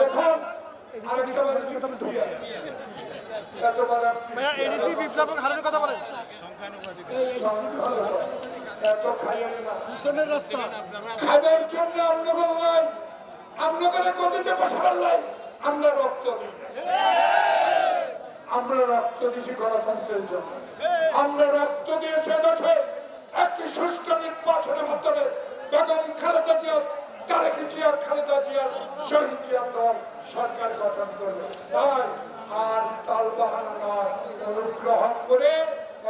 এখন আরেকটা বার এসে বিয়া। এতবার আপনি ভাইয়া এডিসি বিপ্লব হারানোর কথা বলেন। এত খাইয়েন না পিছনের রাস্তা। খাবার জন্য আপনাদের নয় আপনাদের গতিতে বসাবার নয় আমরা রক্ত দিই আমরা রক্ত দিয়েছি গণতন্ত্রের জন্য। আমরা রক্ত দিয়েছি দেশে একটি সুষ্ঠু নির্বাচনের মাধ্যমে বেগম জিয়া, খালেদা জিয়ার শহীদ জিয়া দল সরকার গঠন করবে। তাই আর তাল বাহানা নয় অনুগ্রহ করে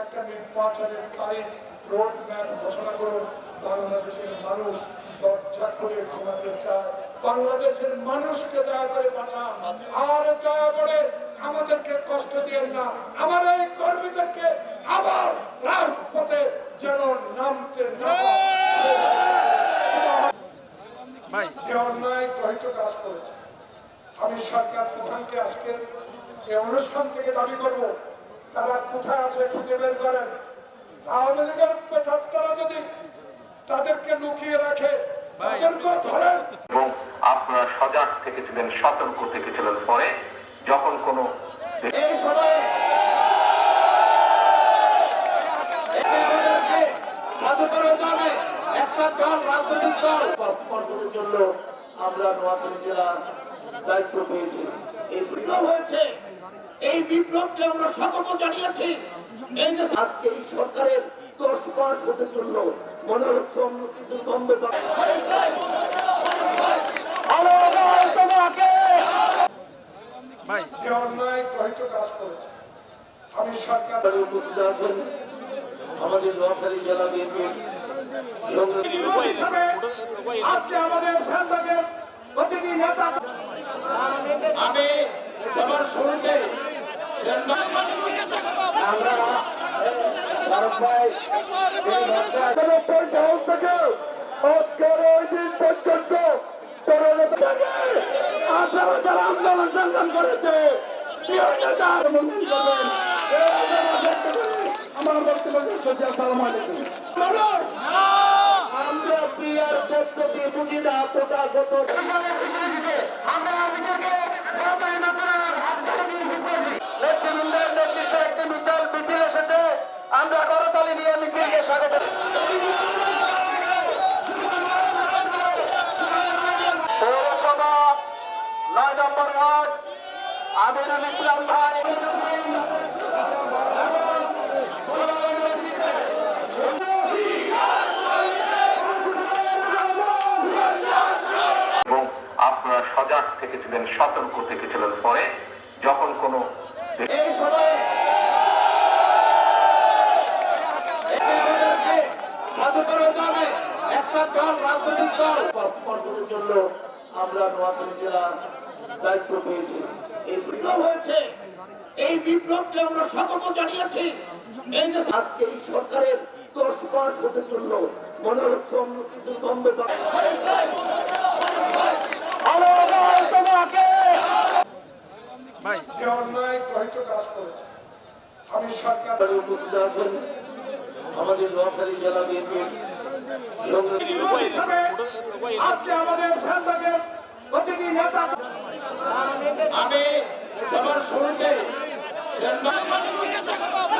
একটা নির্বাচনের তারিখ রোড ম্যাপ ঘোষণা করুন। বাংলাদেশের মানুষ দরজা করে ঘুমাতে চায়। বাংলাদেশের মানুষকে দয়া করে বাঁচান। আর দয়া করে আমাদেরকে কষ্ট দিয়েন না। আমার এই কর্মীদেরকে আবার রাজপথে যেন নামতে না যে অন্যায় গহিত কাজ করেছে। আমি সরকার প্রধানকে আজকে এই অনুষ্ঠান থেকে দাবি করব তারা কোথায় আছে খুঁজে বের করেন। আওয়ামী লীগের যদি তাদেরকে লুকিয়ে রাখে ধরেন। এবং আপনারা সজাগ থেকেছিলেন সতর্ক থেকেছিলেন পরে যখন কোনো এই সময়ে সচেতনের জন্য একটা দল রাজনৈতিক দল পাঁচ বছরের জন্য আমরা নোয়াখালী জেলার দায়িত্ব পেয়েছি। এই বিপ্লব হয়েছে। এই বিপ্লবকে আমরা স্বাগত জানিয়েছি। এই যে আজকে এই সরকারের দশ মাস হতে চলল মনে হচ্ছে অন্য কিছু গন্ধ পাচ্ছে ভাই। যে অন্যায় গহিত কাজ করেছে। আমি সরকার উপস্থিত আছেন আমাদের নোয়াখালী জেলা বিএনপির হিসাবে আজকে আমাদের সেনবাগের প্রতিটি নেতা আমি সবার শুরুতে আপনারা যারা আন্দোলন সংগ্রাম করেছে আমার বক্তব্য শেষ আমরা প্রিয়ার পদ্ধতি বুঝি না কোটা কত নেতৃবৃন্দের আপনারা সজাগ থেকেছিলেন, সতর্ক থেকেছিলেন পরে যখন কোনো আমরা নোয়াখালী জেলার দায়িত্ব পেয়েছি। এই বিপ্লব হয়েছে। এই বিপ্লবকে আমরা স্বাগত জানিয়েছি। সরকারের হতে মনে হচ্ছে অন্য কিছু ভাই যে অন্যায় গহিত কাজ করেছে আমি সরকার উপস্থিত আছেন আমাদের নোয়াখালী জেলা বিএনপির আজকে আমাদের সেনবাগের প্রতিটি নেতা আমি সবার শুরুতে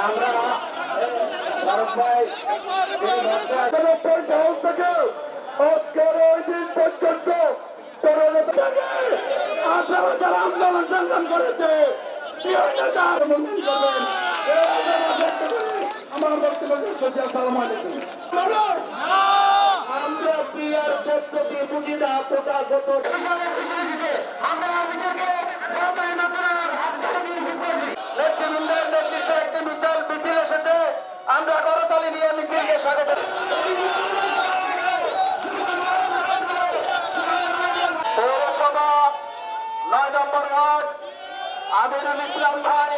আমরা ফারুক ভাই নব্বই সাল থেকে আজকের ওই দিন পর্যন্ত আপনারা যারা আন্দোলন করেছে। আমার বক্তব্য আসসালাম আলাইকুম। আমরা প্রিয়ার পদ্ধতি বুঝি না কোটা নয় নম্বর ওয়ার্ড আমিরুল ইসলাম ভাই।